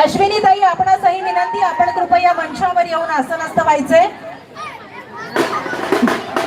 अश्विनी ताई आपणासही विनंती आपण कृपया मंचावर येऊन आसनस्थ व्हायचे.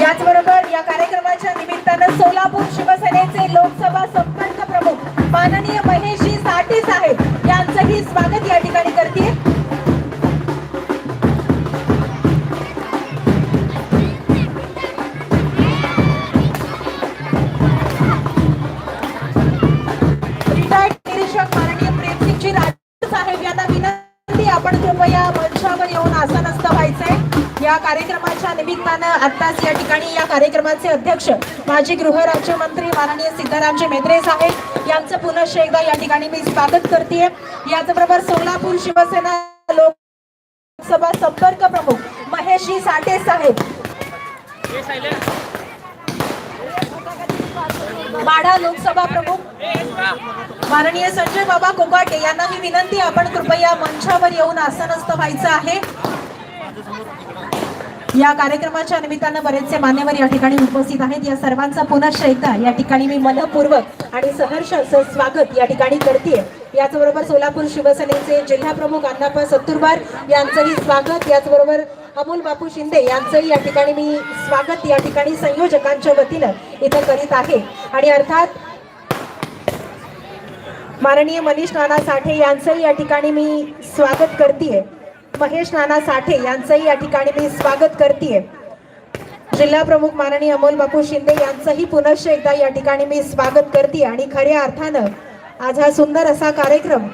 याचबरोबर या कार्यक्रमाच्या निमित्तानं सोलापूर शिवसेनेचे लोकसभा संपर्क प्रमुख माननीय महेशजी साठे साहेब यांचंही स्वागत या ठिकाणी करते कार्यक्रमाच्या निमित्तानं आत्ताच या ठिकाणी या कार्यक्रमाचे अध्यक्ष माजी गृहराज्यमंत्री माननीय सिद्धारामजी मेत्रे साहेब यांचं पुनश्च एकदा या ठिकाणी मी स्वागत करते याचबरोबर सोलापूर शिवसेना लोकसभा संपर्क प्रमुख महेशजी साठे साहेब. माढा लोकसभा प्रमुख माननीय संजय बाबा कोकाटे यांना ही विनंती आपण कृपया मंचावर येऊन आसनस्थ व्हायचं आहे. या कार्यक्रमाच्या निमित्तानं बरेचसे मान्यवर या ठिकाणी उपस्थित आहेत. या सर्वांचा पुनश्च एकदा या ठिकाणी मी मनपूर्वक आणि सहर्ष असं स्वागत या ठिकाणी करते. याचबरोबर सोलापूर शिवसेनेचे जिल्हा प्रमुख अण्णाप्पा सत्तुरबार यांचंही स्वागत. याचबरोबर अमोल बापू शिंदे यांचंही या ठिकाणी मी स्वागत या ठिकाणी संयोजकांच्या वतीनं इथं करीत आहे. आणि अर्थात माननीय मनीष नाना साठे यांचंही या ठिकाणी मी स्वागत करते महेश नाना साठे यांचंही या ठिकाणी मी स्वागत करते जिल्हा प्रमुख माननीय अमोल बापू शिंदे यांचंही पुनश्च एकदा या ठिकाणी मी स्वागत करते आणि खऱ्या अर्थानं आज हा सुंदर असा कार्यक्रम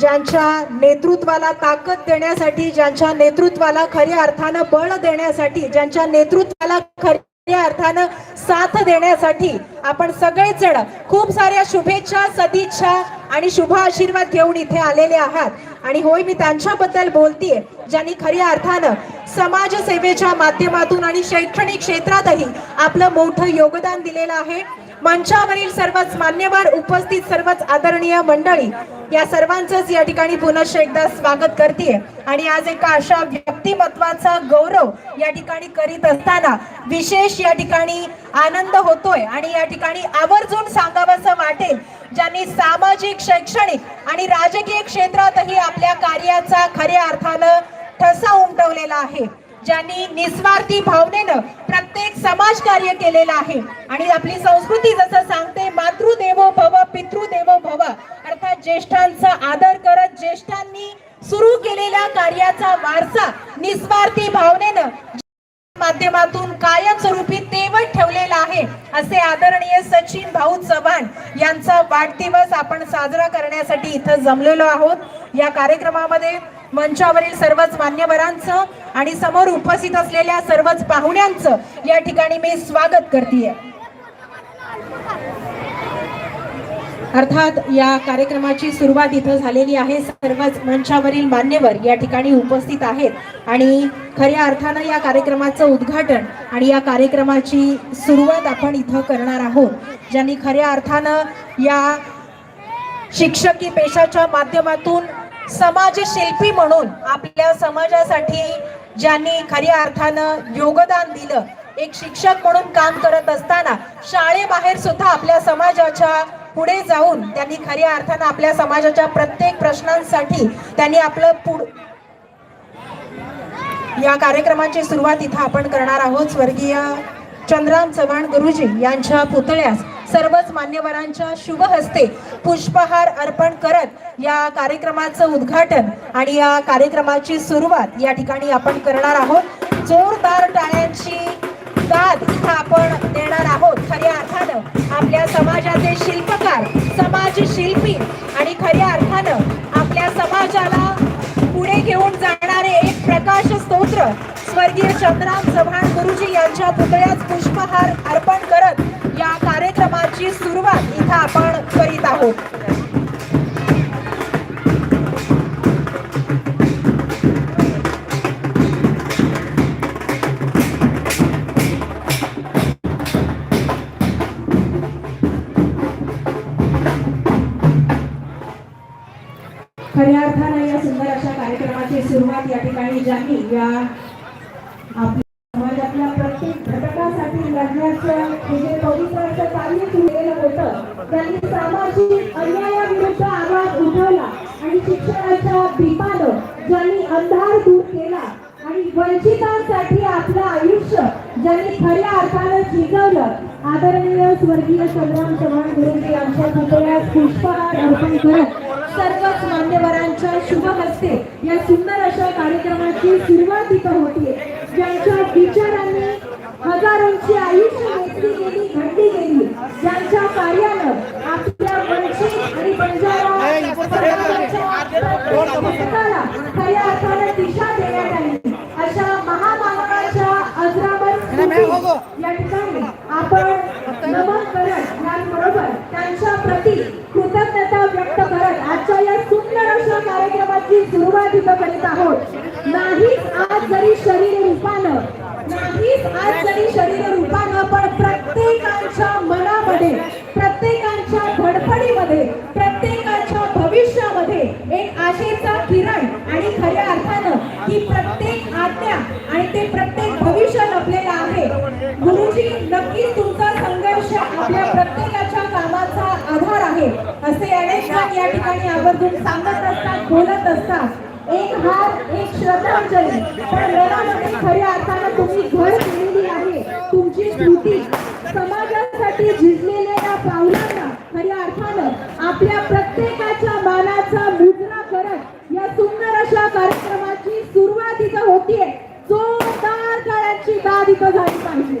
ज्यांच्या नेतृत्वाला ताकद देण्यासाठी ज्यांच्या नेतृत्वाला खऱ्या अर्थानं बळ देण्यासाठी ज्यांच्या नेतृत्वाला खऱ्या अर्थानं साथ देण्यासाठी आपण सगळेच जण खूप साऱ्या शुभेच्छा सदिच्छा आणि शुभ आशीर्वाद घेऊन इथे आलेले आहात. आणि होय मी त्यांच्याबद्दल बोलतीये ज्यांनी खऱ्या अर्थानं समाजसेवेच्या माध्यमातून आणि शैक्षणिक क्षेत्रातही आपलं मोठं योगदान दिलेलं आहे. मंचावरील सर्वच मान्यवर उपस्थित सर्वच आदरणीय मंडळी या सर्वांचंच या ठिकाणी पुनश्च एकदा स्वागत करते आणि आज एका अशा व्यक्तिमत्वाचा गौरव या ठिकाणी करीत असताना विशेष या ठिकाणी आनंद होतोय आणि या ठिकाणी आवर्जून सांगावंसं वाटेल ज्यांनी सामाजिक शैक्षणिक आणि राजकीय क्षेत्रातही आपल्या कार्याचा खऱ्या अर्थानं ठसा उमटवलेला आहे. ज्यांनी निस्वार्थी भावनेनं प्रत्येक समाज कार्य केलेलं आहे. आणि आपली संस्कृती जसं सांगते मातृदेवो भव पितृदेवो भव अर्थात ज्येष्ठांचा आदर करत ज्येष्ठांनी सुरू केलेल्या कार्याचा वारसा निस्वार्थी भावनेनं माध्यमातून कायमस्वरूपी तेवत ठेवलेला आहे असे आदरणीय सचिन भाऊ चव्हाण यांचा वाढदिवस आपण साजरा करण्यासाठी इथं जमलेलो आहोत. या कार्यक्रमामध्ये मंचावरील सर्वच मान्यवरांचं आणि समोर उपस्थित असलेल्या सर्वच पाहुण्यांचं या ठिकाणी मी स्वागत करते अर्थात या कार्यक्रमाची सुरुवात इथं झालेली आहे. सर्वच मंचावरील मान्यवर या ठिकाणी उपस्थित आहेत. आणि खऱ्या अर्थानं या कार्यक्रमाचं उद्घाटन आणि या कार्यक्रमाची सुरुवात आपण इथं करणार आहोत. ज्यांनी खऱ्या अर्थानं या शिक्षकी पेशाच्या माध्यमातून समाजशिल्पी म्हणून आपल्या समाजासाठी ज्यांनी खऱ्या अर्थानं योगदान दिलं एक शिक्षक म्हणून काम करत असताना शाळेबाहेर सुद्धा आपल्या समाजाच्या पुढे जाऊन त्यांनी खऱ्या अर्थानं आपल्या समाजाच्या प्रत्येक प्रश्नांसाठी त्यांनी आपलं पुढ या कार्यक्रमाची सुरुवात इथं आपण करणार आहोत. स्वर्गीय चंद्राम चव्हाण गुरुजी यांच्या पुतळ्यास. सर्वच मान्यवरांच्या शुभ हस्ते पुष्पहार अर्पण करत या कार्यक्रमाचं उद्घाटन आणि या कार्यक्रमाची सुरुवात या ठिकाणी आपण करणार आहोत. जोरदार टाळ्यांची दाद इथं आपण देणार आहोत. खऱ्या अर्थानं आपल्या समाजाचे शिल्पकार समाज शिल्पी आणि खऱ्या अर्थानं आपल्या समाजाला पुढे घेऊन जाणारे एक प्रकाश स्तोत्र स्वर्गीय चंद्राम चव्हाण गुरुजी यांच्या पुतळ्यास पुष्पहार अर्पण करत या कार्यक्रमाची सुरुवात इथं आपण करीत आहोत. खऱ्या अर्थानं या सुंदर अशा कार्यक्रमाची सुरुवात या ठिकाणी ज्यांनी या लढण्याचं म्हणजे जे कार्य केलेलं होतं. त्यांनी सामाजिक अन्यायाविरुद्ध आवाज उठवला आणि आणि शिक्षणाच्या दीपानं ज्यांनी अंधार दूर केला आणि वंचितांसाठी आपलं आयुष्य ज्यांनी खऱ्या अर्थानं झिजवलं आदरणीय स्वर्गीय संग्राम चव्हाण गुरुजी यांच्या पुतळ्यास पुष्पहार अर्पण करत सर्वच मान्यवरांच्या शुभ हस्ते या सुंदर अशा कार्यक्रमाची सुरुवात इथं होती ज्यांच्या विचारांनी हजारोंची आयुष्य घेतली गेली घडली गेली. ज्यांच्या कार्यानं आपल्या वंचित आणि बंजारा खऱ्या अर्थानं दिशा देण्यात आली. अशा महामानवाच्या अजरामर स्मृती या ठिकाणी आपण नमन करत याचबरोबर त्यांच्या प्रती कृतज्ञता व्यक्त करत आजच्या या सुंदर अशा कार्यक्रमाची सुरुवात इथं करीत आहोत. प्रत्येकाच्या धडपडीमध्ये प्रत्येकाच्या भविष्यामध्ये एक आशेचा किरण आणि खऱ्या अर्थानं ही प्रत्येक आज्ञा आणि ते प्रत्येक भविष्य लपलेलं आहे. गुरुजी नक्कीच तुमचा संघर्ष आपल्या प्रत्येकाच्या कामाचा आधार आहे असे अनेक जण या ठिकाणी आवर्जून सांगत असतात बोलत असतात. एक हार एक श्रद्धांजली पण मनामध्ये खऱ्या अर्थानं तुम्ही घर केलेली आहे तुमची स्मृती समाजासाठी झिजलेल्या या पावलांना खऱ्या अर्थानं आपल्या प्रत्येकाच्या मानाचा मुजरा करत या सुंदर अशा कार्यक्रमाची सुरुवात इथं होतीये. जोरदार काळाची दाद इथं झाली पाहिजे.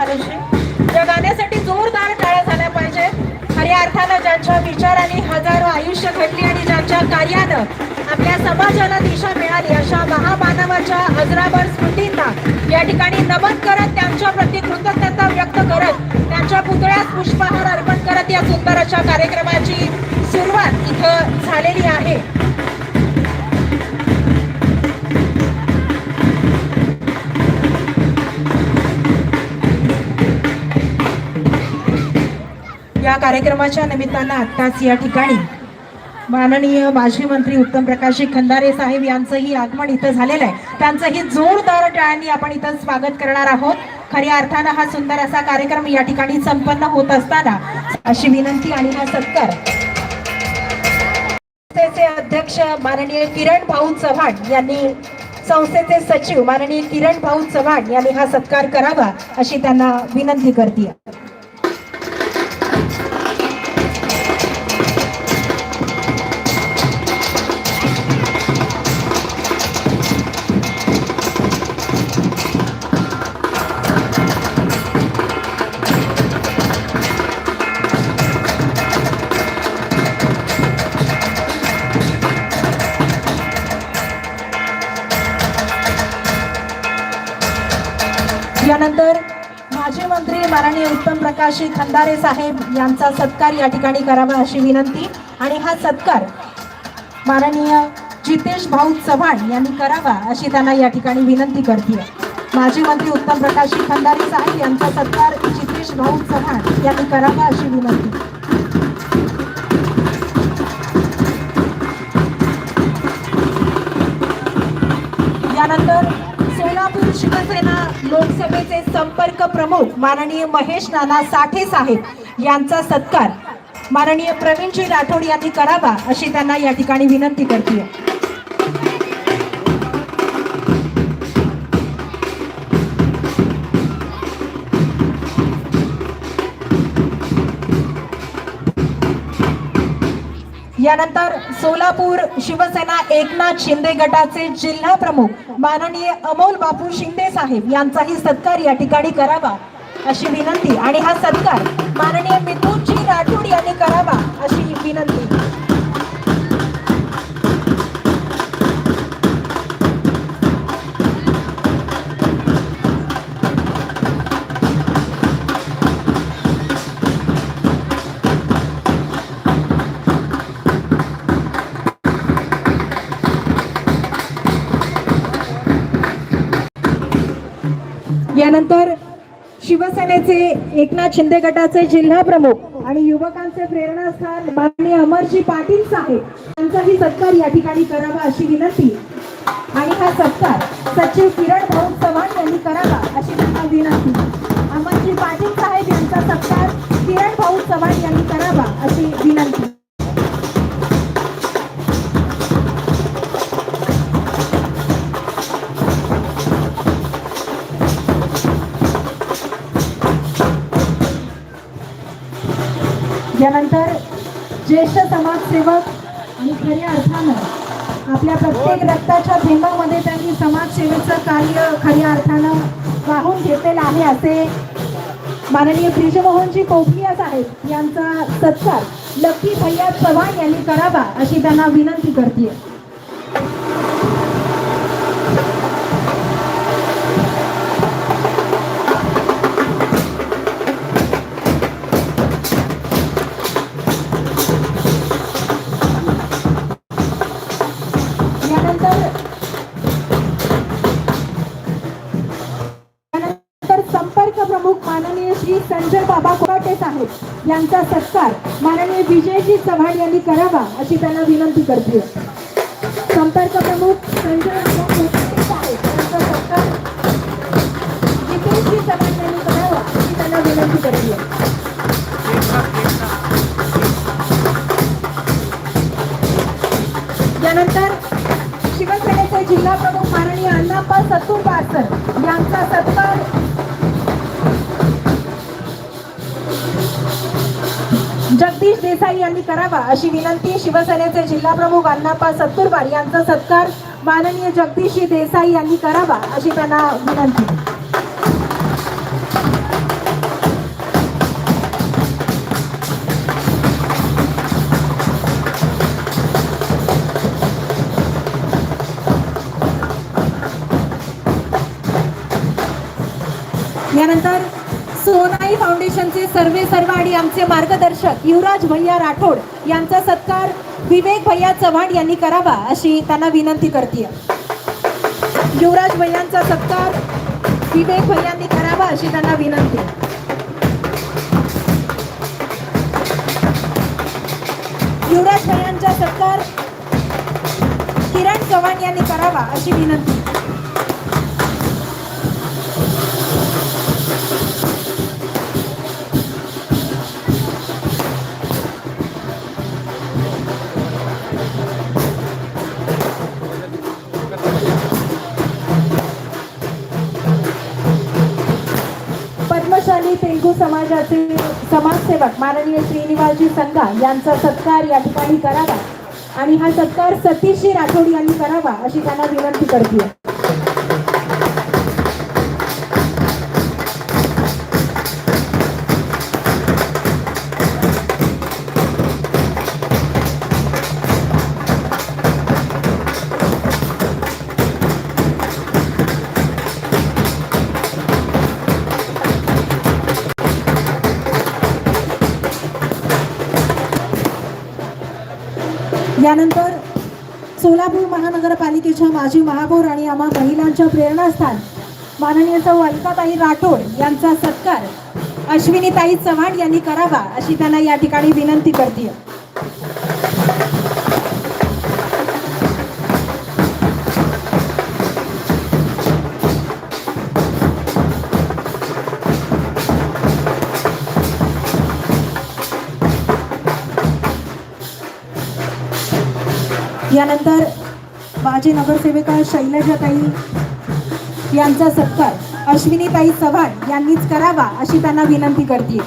अनुश्री या गाण्यासाठी जोरदार टाळ्या झाल्या पाहिजे. खऱ्या अर्थानं ज्यांच्या विचाराने हजारो आयुष्य घडली आणि ज्यांच्या कार्यानं आपल्या समाजाला दिशा मिळाली अशा महामानवाच्या अजरावर स्मृतींना या ठिकाणी नमन करत त्यांच्या प्रती कृतज्ञता व्यक्त करत त्यांच्या पुतळ्यास पुष्पहार अर्पण करत या सुंदर अशा कार्यक्रमाची सुरुवात इथं झालेली आहे. या कार्यक्रमाच्या निमित्तानं आत्ताच या ठिकाणी माननीय माजी मंत्री उत्तम प्रकाशजी खंदारे साहेब यांचंही आगमन इथं झालेलं आहे. त्यांचंही जोरदार टाळ्यांनी आपण इथं स्वागत करणार आहोत. खऱ्या अर्थानं हा सुंदर असा कार्यक्रम या ठिकाणी संपन्न होत असताना अशी विनंती आणि हा सत्कार. संस्थेचे अध्यक्ष माननीय किरण भाऊ चव्हाण यांनी संस्थेचे सचिव माननीय किरण भाऊ चव्हाण यांनी हा सत्कार करावा अशी त्यांना विनंती करते यानंतर माजी मंत्री माननीय उत्तम प्रकाश खंदारे साहेब यांचा सत्कार या ठिकाणी करावा अशी विनंती. आणि हा सत्कार माननीय जितेश भाऊ चव्हाण यांनी करावा अशी त्यांना या ठिकाणी विनंती करते माजी मंत्री उत्तम प्रकाश खंदारे साहेब यांचा सत्कार जितेश भाऊ चव्हाण यांनी करावा अशी विनंती. यानंतर सोलापूर शिवसेना लोकसभेचे संपर्क प्रमुख माननीय महेश नाना साठे साहेब यांचा सत्कार. माननीय प्रवीणजी राठोड यांनी करावा अशी त्यांना या ठिकाणी विनंती करते यानंतर सोलापूर शिवसेना एकनाथ शिंदे गटाचे जिल्हा प्रमुख माननीय अमोल बापू शिंदे साहेब यांचाही सत्कार या ठिकाणी करावा अशी विनंती. आणि हा सत्कार माननीय मिथुनजी राठोड यांनी करावा अशी विनंती. शिवसेनेचे एकनाथ शिंदे गटाचे जिल्हा प्रमुख आणि युवकांचे प्रेरणास्थान माननीय अमरजी पाटील साहेब. यांचाही सत्कार या ठिकाणी करावा अशी विनंती. आणि हा सत्कार सचिव आणि असे माननीय ब्रिजमोहनजी कोपलिया साहेब यांचा सत्कार लकी भैया चव्हाण यांनी करावा अशी त्यांना विनंती करते कोराटे यांचा सत्कार माननीय विजयजी चव्हाण यांनी करावा अशी त्यांना विनंती करते. संपर्क प्रमुख संजय बाबा कोराटे साहेब यांचा सत्कार जितेशजी चव्हाण यांनी करावा अशी त्यांना विनंती करते. त्यानंतर शिवसेनेचे जिल्हा प्रमुख माननीय अण्णाप्पा सत्तूर यांचा सत्कार जगदीश देसाई यांनी करावा अशी विनंती शिवसेनेचे जिल्हा प्रमुख अण्णाप्पा सत्तूरबार यांचा सत्कार माननीय जगदीश देसाई यांनी करावा अशी त्यांना विनंती. यानंतर सोनाई फाउंडेशनचे सर्वे सर्व आणि आमचे मार्गदर्शक युवराज भैया राठोड यांचा सत्कार विवेक भैया चव्हाण यांनी करावा अशी त्यांना विनंती करते युवराज भैयांचा सत्कार विवेक भैयांनी करावा अशी त्यांना विनंती. युवराज भैयांचा सत्कार किरण चव्हाण यांनी करावा अशी विनंती. समाजाचे समाजसेवक माननीय श्रीनिवासजी संघा यांचा सत्कार या ठिकाणी करावा. आणि हा सत्कार सतीशजी राठोड यांनी करावा अशी त्यांना विनंती करते यानंतर सोलापूर महानगरपालिकेच्या माजी महापौर आणि आम्हा महिलांच्या प्रेरणास्थान माननीय सौ अलकाताई राठोड यांचा सत्कार अश्विनीताई चव्हाण यांनी करावा अशी त्यांना या ठिकाणी विनंती करते यानंतर माजी नगरसेविका शैलजाताई यांचा सत्कार. अश्विनीताई चव्हाण यांनीच करावा अशी त्यांना विनंती करते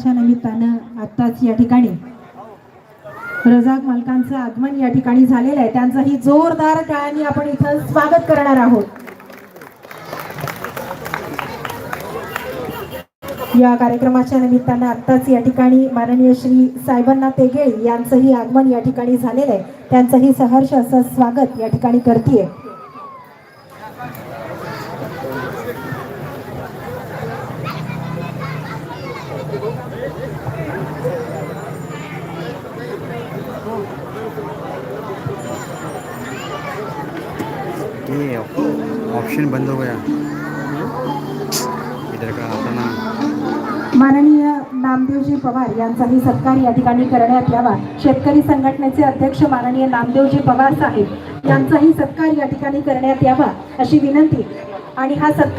दिनाच्या निमित्तानं आत्ताच या ठिकाणी रजाक मालकांचं आगमन या ठिकाणी झालेलं आहे. त्यांचंही जोरदार टाळ्यांनी आपण इथं स्वागत करणार आहोत. या कार्यक्रमाच्या निमित्तानं आत्ताच या ठिकाणी माननीय श्री साहेबांना तेगे यांचंही आगमन या ठिकाणी झालेलं आहे. त्यांचंही सहर्ष असं स्वागत या ठिकाणी करतीये ये ऑप्शन बंद हो गया। इधर का अपना माननीय नामदेवजी पवार यांचाही सत्कार या ठिकाणी करण्यात यावा. शेतकरी संघटनेचे अध्यक्ष माननीय नामदेवजी पवार साहेब यांचाही सत्कार या ठिकाणी करण्यात यावा अशी विनंती. आणि हा सत्कार